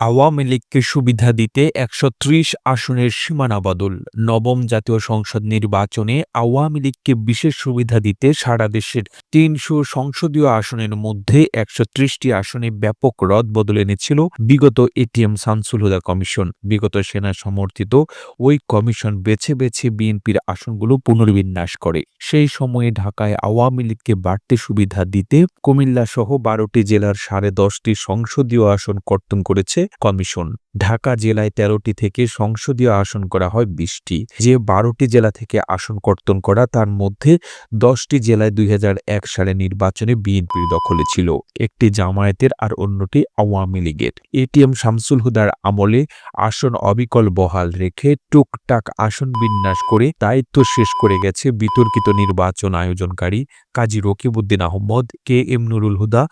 আওয়ামী লীগকে সুবিধা দিতে একশো ত্রিশ আসনের সীমানা বদল। নবম জাতীয় সংসদ নির্বাচনে আওয়ামী লীগকে বিশেষ সুবিধা দিতে সারা দেশের তিনশো সংসদীয় আসনের মধ্যে একশো ত্রিশটি আসনে ব্যাপক রদ বদল এনেছিল বিগত এটিএম শামসুল হুদা কমিশন। বিগত সেনা সমর্থিত ওই কমিশন বেছে বেছে বিএনপির আসনগুলো পুনর্বিন্যাস করে। সেই সময়ে ঢাকায় আওয়ামী লীগকে বাড়তি সুবিধা দিতে কুমিল্লা সহ বারোটি জেলার সাড়ে দশটি সংসদীয় আসন কর্তন করেছে কমিশন। ঢাকা জেলায় তেরোটি থেকে সংসদীয় আসন করা হয় বিশটি। যে বারোটি জেলা থেকে আসন কর্তন করা, তার মধ্যে দশটি জেলায় দুই সালে নির্বাচনে বিএনপির দখলে ছিল। একটি জামায়াতের আর অন্যটি আওয়ামী লীগের। এটিএম শামসুল হুদার আমলে আসন অবিকল বহাল রেখে টুকটাক আসন বিন্যাস করে দায়িত্ব শেষ করে গেছে বিতর্কিত নির্বাচন আয়োজনকারী কাজী রকিবউদ্দিন আহমদ, কে এম নুরুল হুদা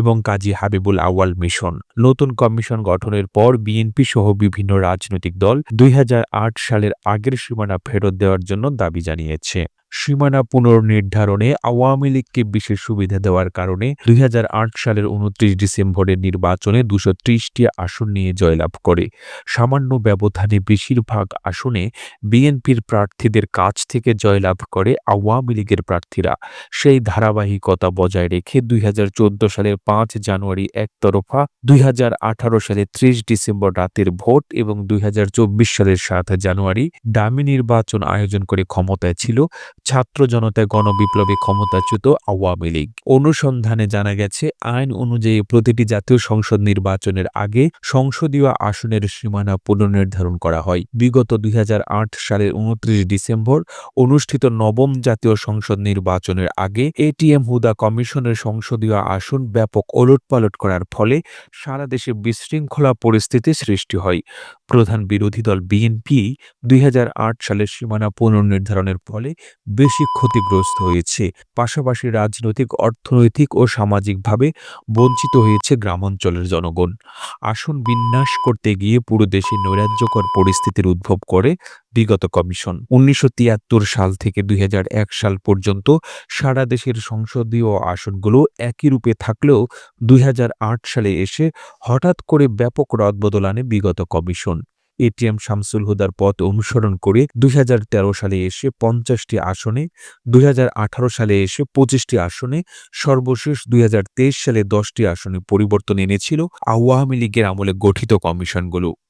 এবং কাজী হাবিবুল আওয়াল মিশন। নতুন কমিশন গঠনের পর বিএনপি সহ বিভিন্ন রাজনৈতিক দল দুই হাজার আট সালের আগের সীমানা ফেরত দেওয়ার জন্য দাবি জানিয়েছে। সীমানা পুনর্নির্ধারণে আওয়ামী লীগকে বিশেষ সুবিধা দেওয়ার কারণে দুই হাজার আট সালের উনত্রিশ ডিসেম্বরের নির্বাচনে দুশো ত্রিশটি আসন নিয়ে জয়লাভ করে। সামান্য ব্যবধানে বেশিরভাগ আসনে বিএনপির প্রার্থীদের কাছ থেকে জয়লাভ করে আওয়ামী লীগের প্রার্থীরা। সেই ধারাবাহিকতা বজায় রেখে দুই হাজার চোদ্দ সালের পাঁচ জানুয়ারি একতরফা, দুই হাজার আঠারো সালে ত্রিশ ডিসেম্বর রাতের ভোট এবং দুই হাজার চব্বিশ সালের সাত জানুয়ারি ডামি নির্বাচন আয়োজন করে ক্ষমতায় ছিল। ছাত্র জনতা গণবিপ্লবী ক্ষমতাচ্যুত আওয়ামী লীগ। অনুসন্ধানে জানা গেছে, আইন অনুযায়ী প্রতিটি জাতীয় সংসদ নির্বাচনের আগে সংসদীয় আসনের সীমানা পুনর্নির্ধারণ করা হয়। বিগত দুই হাজার আট সালের উনত্রিশ ডিসেম্বর অনুষ্ঠিত নবম জাতীয় সংসদ নির্বাচনের আগে এটিএম হুদা কমিশনের সংসদীয় আসন ব্যাপক ওলটপালট করার ফলে সারা দেশে বিশৃঙ্খলা পরিস্থিতি সৃষ্টি হয়। প্রধান বিরোধী দল বিএনপি দুই হাজার আট সালের সীমানা পুনর্নির্ধারণের ফলে বেশি ক্ষতিগ্রস্ত হয়েছে। পাশাপাশি রাজনৈতিক, অর্থনৈতিক ও সামাজিকভাবে বঞ্চিত হয়েছে গ্রামাঞ্চলের জনগণ। আসন বিন্যাস করতে গিয়ে পুরো দেশে নৈরাজ্যকর পরিস্থিতির উদ্ভব করে বিগত কমিশন। উনিশশো তিয়াত্তর সাল থেকে দুই হাজার এক সাল পর্যন্ত সারা দেশের সংসদীয় আসনগুলো একই রূপে থাকলেও দুই হাজার আট সালে এসে হঠাৎ করে ব্যাপক রদবদল আনে বিগত কমিশন। এটিএম শামসুল হুদার পথ অনুসরণ করে দুই হাজার তেরো সালে এসে পঞ্চাশটি আসনে, দুই হাজার আঠারো সালে এসে পঁচিশটি আসনে, সর্বশেষ দুই হাজার তেইশ সালে দশটি আসনে পরিবর্তন এনেছিল আওয়ামী লীগের আমলে গঠিত কমিশনগুলো।